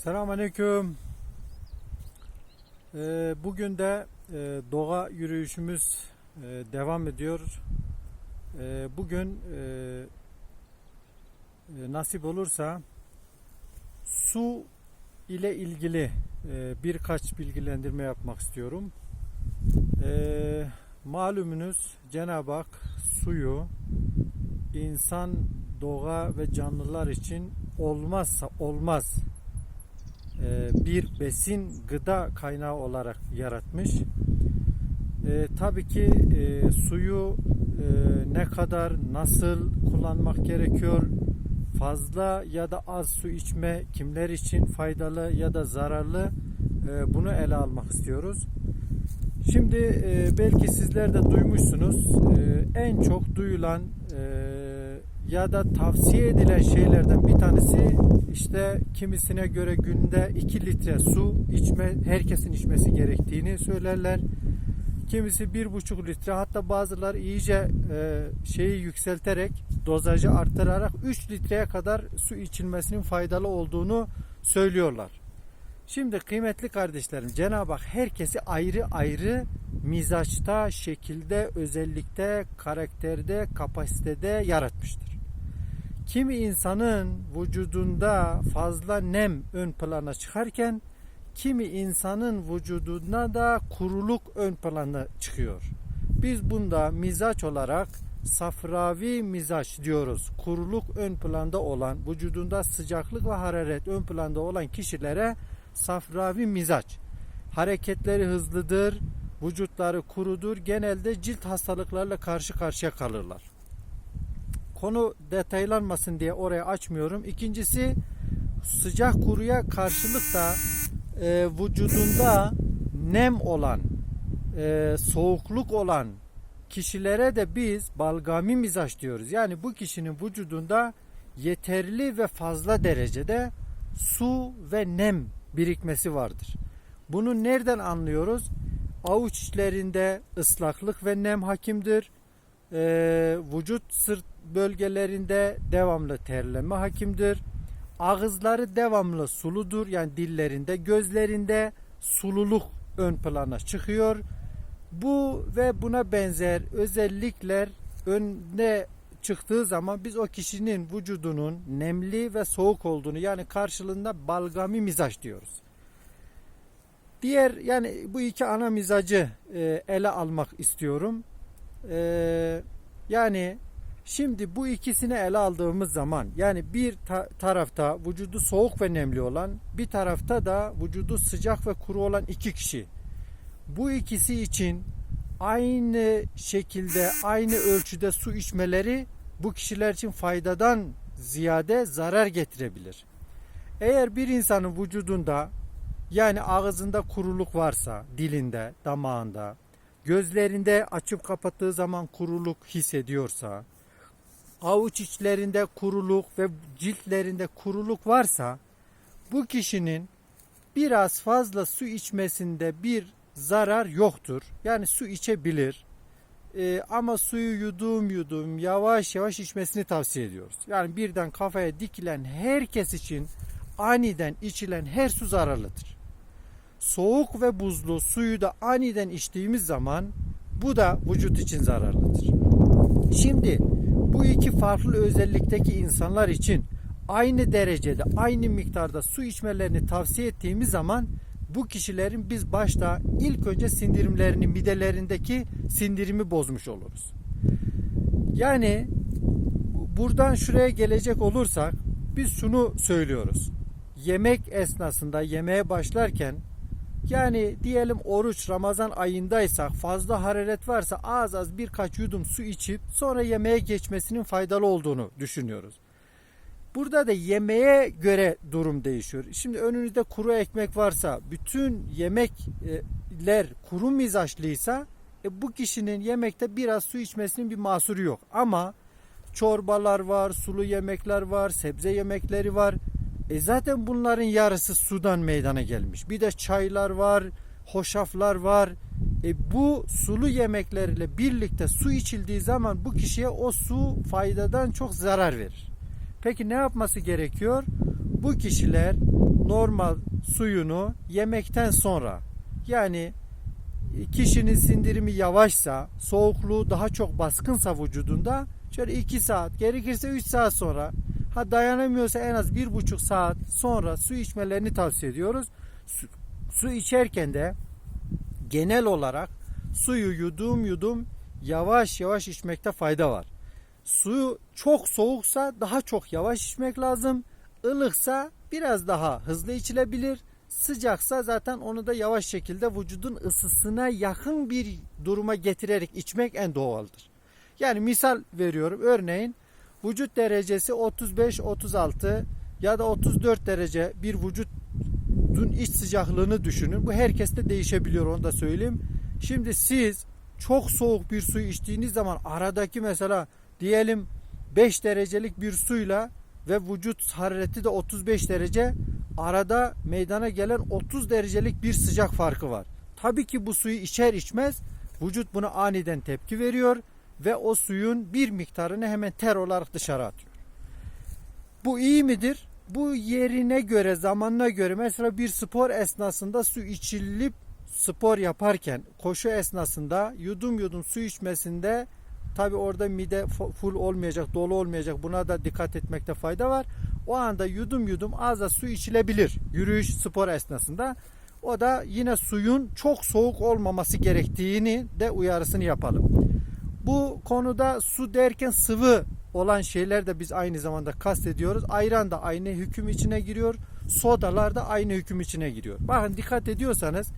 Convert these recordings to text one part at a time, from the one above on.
Selamünaleyküm. Ee, bugün de e, doğa yürüyüşümüz e, devam ediyor. E, bugün e, nasip olursa su ile ilgili birkaç bilgilendirme yapmak istiyorum. E, malumunuz Cenab-ı Hak suyu insan, doğa ve canlılar için olmazsa olmaz bir besin gıda kaynağı olarak yaratmış. E, tabii ki e, suyu e, ne kadar nasıl kullanmak gerekiyor? Fazla ya da az su içme kimler için faydalı ya da zararlı e, bunu ele almak istiyoruz. Şimdi e, belki sizler de duymuşsunuz e, en çok duyulan e, ya da tavsiye edilen şeylerden bir tanesi işte kimisine göre günde 2 litre su içme herkesin içmesi gerektiğini söylerler. Kimisi 1,5 litre hatta bazıları iyice e, şeyi yükselterek dozajı arttırarak 3 litreye kadar su içilmesinin faydalı olduğunu söylüyorlar. Şimdi kıymetli kardeşlerim Cenab-ı Hak herkesi ayrı ayrı mizaçta, şekilde, özellikte, karakterde, kapasitede yaratmıştır. Kimi insanın vücudunda fazla nem ön plana çıkarken kimi insanın vücudunda da kuruluk ön plana çıkıyor. Biz bunda mizaç olarak safravi mizaç diyoruz. Kuruluk ön planda olan, vücudunda sıcaklık ve hararet ön planda olan kişilere safravi mizaç. Hareketleri hızlıdır, vücutları kurudur. Genelde cilt hastalıklarla karşı karşıya kalırlar. Konu detaylanmasın diye oraya açmıyorum. İkincisi sıcak kuruya karşılık da e, vücudunda nem olan, e, soğukluk olan kişilere de biz balgami mizaç diyoruz. Yani bu kişinin vücudunda yeterli ve fazla derecede su ve nem birikmesi vardır. Bunu nereden anlıyoruz? Avuç içlerinde ıslaklık ve nem hakimdir. Ee, vücut sırt bölgelerinde devamlı terleme hakimdir. Ağızları devamlı suludur. Yani dillerinde, gözlerinde sululuk ön plana çıkıyor. Bu ve buna benzer özellikler önde çıktığı zaman biz o kişinin vücudunun nemli ve soğuk olduğunu yani karşılığında balgami mizaç diyoruz. Diğer yani bu iki ana mizacı e, ele almak istiyorum. E, yani şimdi bu ikisini ele aldığımız zaman yani bir ta- tarafta vücudu soğuk ve nemli olan bir tarafta da vücudu sıcak ve kuru olan iki kişi. Bu ikisi için aynı şekilde aynı ölçüde su içmeleri bu kişiler için faydadan ziyade zarar getirebilir. Eğer bir insanın vücudunda yani ağzında kuruluk varsa, dilinde, damağında, gözlerinde açıp kapattığı zaman kuruluk hissediyorsa, avuç içlerinde kuruluk ve ciltlerinde kuruluk varsa bu kişinin biraz fazla su içmesinde bir zarar yoktur. Yani su içebilir. Ee, ama suyu yudum yudum yavaş yavaş içmesini tavsiye ediyoruz. Yani birden kafaya dikilen herkes için aniden içilen her su zararlıdır. Soğuk ve buzlu suyu da aniden içtiğimiz zaman bu da vücut için zararlıdır. Şimdi bu iki farklı özellikteki insanlar için aynı derecede, aynı miktarda su içmelerini tavsiye ettiğimiz zaman bu kişilerin biz başta ilk önce sindirimlerini, midelerindeki sindirimi bozmuş oluruz. Yani buradan şuraya gelecek olursak biz şunu söylüyoruz. Yemek esnasında yemeğe başlarken yani diyelim oruç Ramazan ayındaysak fazla hararet varsa az az birkaç yudum su içip sonra yemeğe geçmesinin faydalı olduğunu düşünüyoruz. Burada da yemeğe göre durum değişiyor. Şimdi önünüzde kuru ekmek varsa bütün yemekler kuru mizaçlıysa e, bu kişinin yemekte biraz su içmesinin bir mahsuru yok. Ama çorbalar var, sulu yemekler var, sebze yemekleri var. E zaten bunların yarısı sudan meydana gelmiş. Bir de çaylar var, hoşaflar var. E bu sulu yemeklerle birlikte su içildiği zaman bu kişiye o su faydadan çok zarar verir. Peki ne yapması gerekiyor? Bu kişiler normal suyunu yemekten sonra yani kişinin sindirimi yavaşsa, soğukluğu daha çok baskınsa vücudunda şöyle 2 saat, gerekirse 3 saat sonra ha dayanamıyorsa en az 1,5 saat sonra su içmelerini tavsiye ediyoruz. Su, su içerken de genel olarak suyu yudum yudum yavaş yavaş içmekte fayda var. Suyu çok soğuksa daha çok yavaş içmek lazım. Ilıksa biraz daha hızlı içilebilir. Sıcaksa zaten onu da yavaş şekilde vücudun ısısına yakın bir duruma getirerek içmek en doğaldır. Yani misal veriyorum örneğin vücut derecesi 35-36 ya da 34 derece bir vücudun iç sıcaklığını düşünün. Bu herkeste değişebiliyor onu da söyleyeyim. Şimdi siz çok soğuk bir suyu içtiğiniz zaman aradaki mesela diyelim 5 derecelik bir suyla ve vücut harareti de 35 derece arada meydana gelen 30 derecelik bir sıcak farkı var. Tabii ki bu suyu içer içmez vücut buna aniden tepki veriyor ve o suyun bir miktarını hemen ter olarak dışarı atıyor. Bu iyi midir? Bu yerine göre, zamanına göre mesela bir spor esnasında su içilip spor yaparken koşu esnasında yudum yudum su içmesinde tabi orada mide full olmayacak, dolu olmayacak. Buna da dikkat etmekte fayda var. O anda yudum yudum az az su içilebilir yürüyüş spor esnasında. O da yine suyun çok soğuk olmaması gerektiğini de uyarısını yapalım. Bu konuda su derken sıvı olan şeyler de biz aynı zamanda kastediyoruz. Ayran da aynı hüküm içine giriyor. Sodalar da aynı hüküm içine giriyor. Bakın dikkat ediyorsanız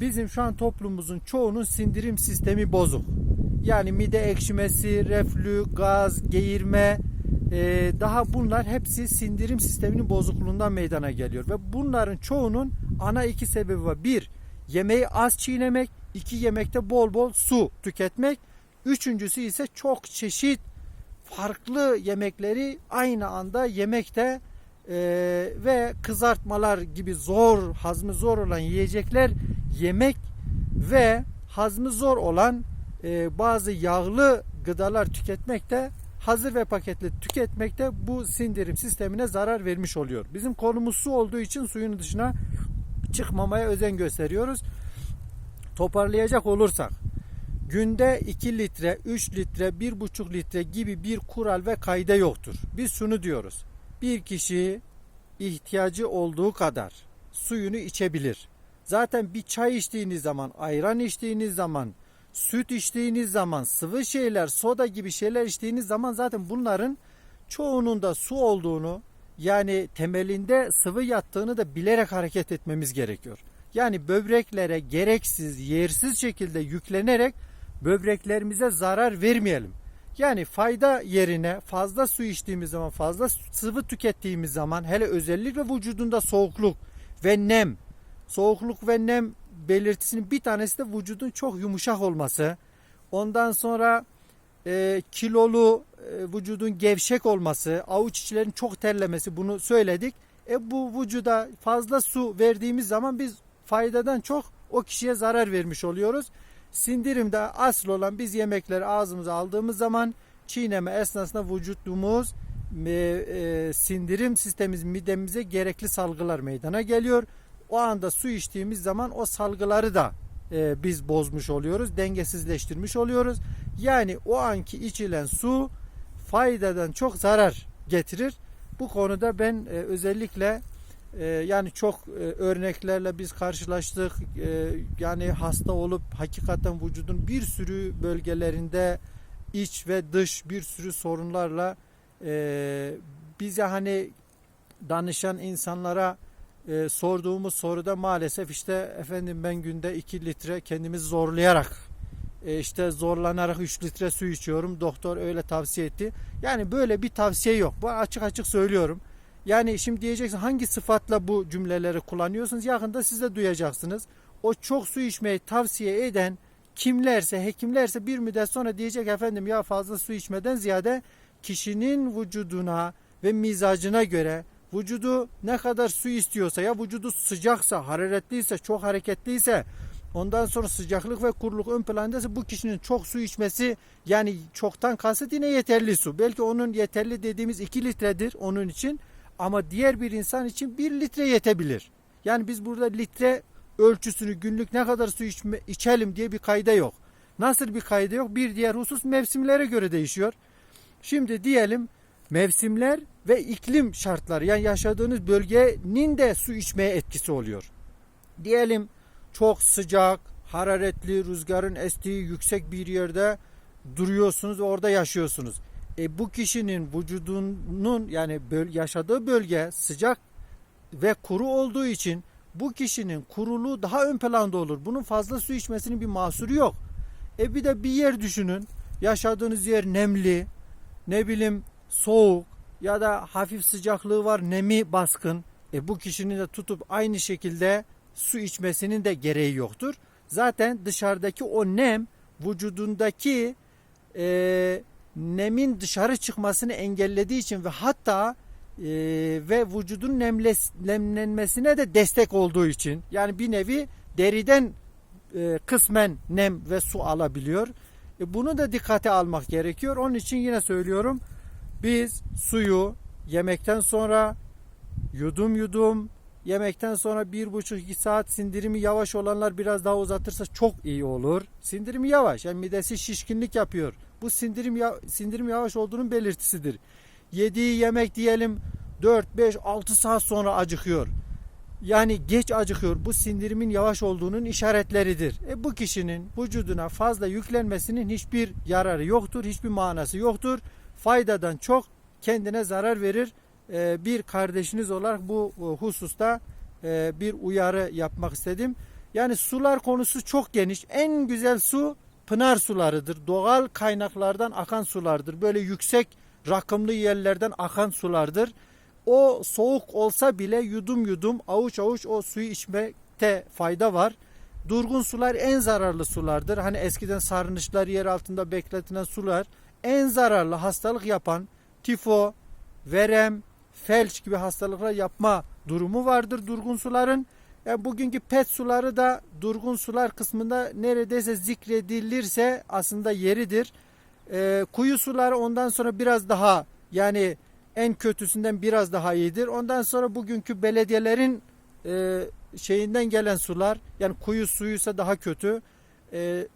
bizim şu an toplumumuzun çoğunun sindirim sistemi bozuk. Yani mide ekşimesi, reflü, gaz, geğirme, e, daha bunlar hepsi sindirim sisteminin bozukluğundan meydana geliyor. Ve bunların çoğunun ana iki sebebi var. Bir, yemeği az çiğnemek. iki yemekte bol bol su tüketmek. Üçüncüsü ise çok çeşit farklı yemekleri aynı anda yemekte e, ve kızartmalar gibi zor, hazmı zor olan yiyecekler yemek ve hazmı zor olan e, bazı yağlı gıdalar tüketmekte hazır ve paketli tüketmekte bu sindirim sistemine zarar vermiş oluyor. Bizim konumuz su olduğu için suyun dışına çıkmamaya özen gösteriyoruz. Toparlayacak olursak günde 2 litre, 3 litre, 1,5 litre gibi bir kural ve kayda yoktur. Biz şunu diyoruz. Bir kişi ihtiyacı olduğu kadar suyunu içebilir. Zaten bir çay içtiğiniz zaman, ayran içtiğiniz zaman, süt içtiğiniz zaman, sıvı şeyler, soda gibi şeyler içtiğiniz zaman zaten bunların çoğunun da su olduğunu yani temelinde sıvı yattığını da bilerek hareket etmemiz gerekiyor. Yani böbreklere gereksiz, yersiz şekilde yüklenerek böbreklerimize zarar vermeyelim. Yani fayda yerine fazla su içtiğimiz zaman, fazla sıvı tükettiğimiz zaman hele özellikle vücudunda soğukluk ve nem, soğukluk ve nem belirtisinin bir tanesi de vücudun çok yumuşak olması. Ondan sonra e, kilolu e, vücudun gevşek olması, avuç içlerin çok terlemesi bunu söyledik. E bu vücuda fazla su verdiğimiz zaman biz faydadan çok o kişiye zarar vermiş oluyoruz. Sindirimde asıl olan biz yemekleri ağzımıza aldığımız zaman çiğneme esnasında vücudumuz e, e, sindirim sistemimiz midemize gerekli salgılar meydana geliyor. O anda su içtiğimiz zaman o salgıları da e, biz bozmuş oluyoruz, dengesizleştirmiş oluyoruz. Yani o anki içilen su faydadan çok zarar getirir. Bu konuda ben e, özellikle e, yani çok e, örneklerle biz karşılaştık. E, yani hasta olup hakikaten vücudun bir sürü bölgelerinde iç ve dış bir sürü sorunlarla e, bize hani danışan insanlara e, sorduğumuz soruda maalesef işte efendim ben günde 2 litre kendimizi zorlayarak işte zorlanarak 3 litre su içiyorum. Doktor öyle tavsiye etti. Yani böyle bir tavsiye yok. Bu açık açık söylüyorum. Yani şimdi diyeceksin hangi sıfatla bu cümleleri kullanıyorsunuz? Yakında siz de duyacaksınız. O çok su içmeyi tavsiye eden kimlerse, hekimlerse bir müddet sonra diyecek efendim ya fazla su içmeden ziyade kişinin vücuduna ve mizacına göre vücudu ne kadar su istiyorsa ya vücudu sıcaksa, hararetliyse, çok hareketliyse ondan sonra sıcaklık ve kuruluk ön plandaysa bu kişinin çok su içmesi yani çoktan kasıt yine yeterli su. Belki onun yeterli dediğimiz 2 litredir onun için Ama diğer bir insan için 1 litre yetebilir. Yani biz burada litre ölçüsünü günlük ne kadar su içme, içelim diye bir kayda yok. Nasıl bir kayda yok? Bir diğer husus mevsimlere göre değişiyor. Şimdi diyelim mevsimler ve iklim şartları yani yaşadığınız bölgenin de su içmeye etkisi oluyor. Diyelim çok sıcak, hararetli, rüzgarın estiği yüksek bir yerde duruyorsunuz orada yaşıyorsunuz. E bu kişinin vücudunun yani böl- yaşadığı bölge sıcak ve kuru olduğu için bu kişinin kuruluğu daha ön planda olur. Bunun fazla su içmesinin bir mahsuru yok. E bir de bir yer düşünün. Yaşadığınız yer nemli, ne bileyim soğuk ya da hafif sıcaklığı var, nemi baskın. E bu kişinin de tutup aynı şekilde su içmesinin de gereği yoktur. Zaten dışarıdaki o nem vücudundaki e, nemin dışarı çıkmasını engellediği için ve hatta e, ve vücudun nemles, nemlenmesine de destek olduğu için yani bir nevi deriden e, kısmen nem ve su alabiliyor. E, bunu da dikkate almak gerekiyor. Onun için yine söylüyorum biz suyu yemekten sonra yudum yudum yemekten sonra bir buçuk iki saat sindirimi yavaş olanlar biraz daha uzatırsa çok iyi olur. Sindirimi yavaş yani midesi şişkinlik yapıyor. Bu sindirim ya, sindirim yavaş olduğunun belirtisidir. Yediği yemek diyelim 4, 5, 6 saat sonra acıkıyor. Yani geç acıkıyor. Bu sindirimin yavaş olduğunun işaretleridir. E bu kişinin vücuduna fazla yüklenmesinin hiçbir yararı yoktur, hiçbir manası yoktur. Faydadan çok kendine zarar verir. E, bir kardeşiniz olarak bu e, hususta e, bir uyarı yapmak istedim. Yani sular konusu çok geniş. En güzel su pınar sularıdır. Doğal kaynaklardan akan sulardır. Böyle yüksek rakımlı yerlerden akan sulardır. O soğuk olsa bile yudum yudum avuç avuç o suyu içmekte fayda var. Durgun sular en zararlı sulardır. Hani eskiden sarnıçlar yer altında bekletilen sular en zararlı hastalık yapan tifo, verem, felç gibi hastalıklar yapma durumu vardır durgun suların. Yani bugünkü pet suları da durgun sular kısmında neredeyse zikredilirse aslında yeridir. Ee, kuyu suları ondan sonra biraz daha yani en kötüsünden biraz daha iyidir. Ondan sonra bugünkü belediyelerin e, şeyinden gelen sular yani kuyu suyuysa daha kötü. E,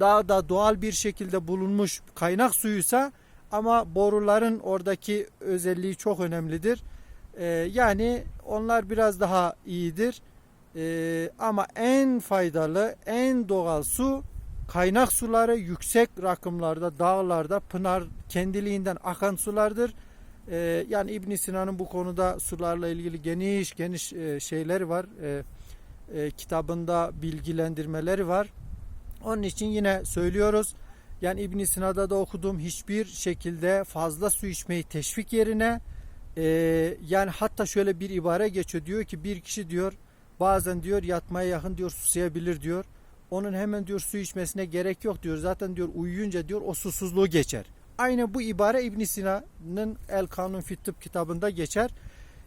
daha da doğal bir şekilde bulunmuş kaynak suyuysa ama boruların oradaki özelliği çok önemlidir. E, yani onlar biraz daha iyidir. E, ama en faydalı, en doğal su kaynak suları yüksek rakımlarda, dağlarda, pınar kendiliğinden akan sulardır. Ee, yani İbn Sina'nın bu konuda sularla ilgili geniş geniş e, şeyleri var. E, e, kitabında bilgilendirmeleri var. Onun için yine söylüyoruz. Yani İbn Sina'da da okudum hiçbir şekilde fazla su içmeyi teşvik yerine e, yani hatta şöyle bir ibare geçiyor diyor ki bir kişi diyor bazen diyor yatmaya yakın diyor susayabilir diyor. Onun hemen diyor su içmesine gerek yok diyor. Zaten diyor uyuyunca diyor o susuzluğu geçer. Aynı bu ibare İbn Sina'nın El Kanun Fit kitabında geçer.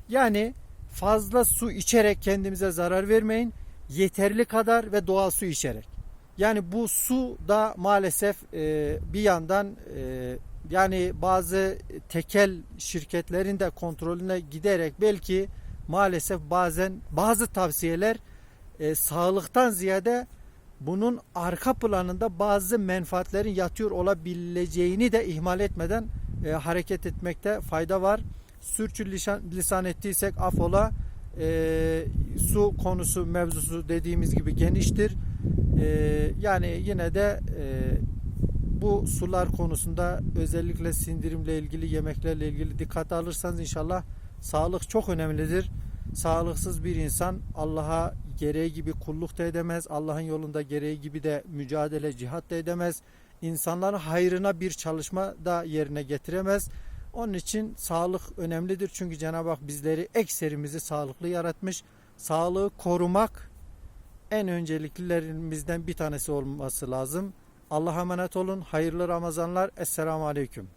Yani fazla su içerek kendimize zarar vermeyin. Yeterli kadar ve doğal su içerek. Yani bu su da maalesef e, bir yandan e, yani bazı tekel şirketlerin de kontrolüne giderek belki maalesef bazen bazı tavsiyeler e, sağlıktan ziyade bunun arka planında bazı menfaatlerin yatıyor olabileceğini de ihmal etmeden e, hareket etmekte fayda var. Sürçü lisan, lisan ettiysek afola e, su konusu mevzusu dediğimiz gibi geniştir. E, yani yine de e, bu sular konusunda özellikle sindirimle ilgili yemeklerle ilgili dikkat alırsanız inşallah sağlık çok önemlidir. Sağlıksız bir insan Allah'a gereği gibi kulluk da edemez. Allah'ın yolunda gereği gibi de mücadele, cihat da edemez. İnsanların hayrına bir çalışma da yerine getiremez. Onun için sağlık önemlidir. Çünkü Cenab-ı Hak bizleri ekserimizi sağlıklı yaratmış. Sağlığı korumak en önceliklerimizden bir tanesi olması lazım. Allah'a emanet olun. Hayırlı Ramazanlar. Esselamu Aleyküm.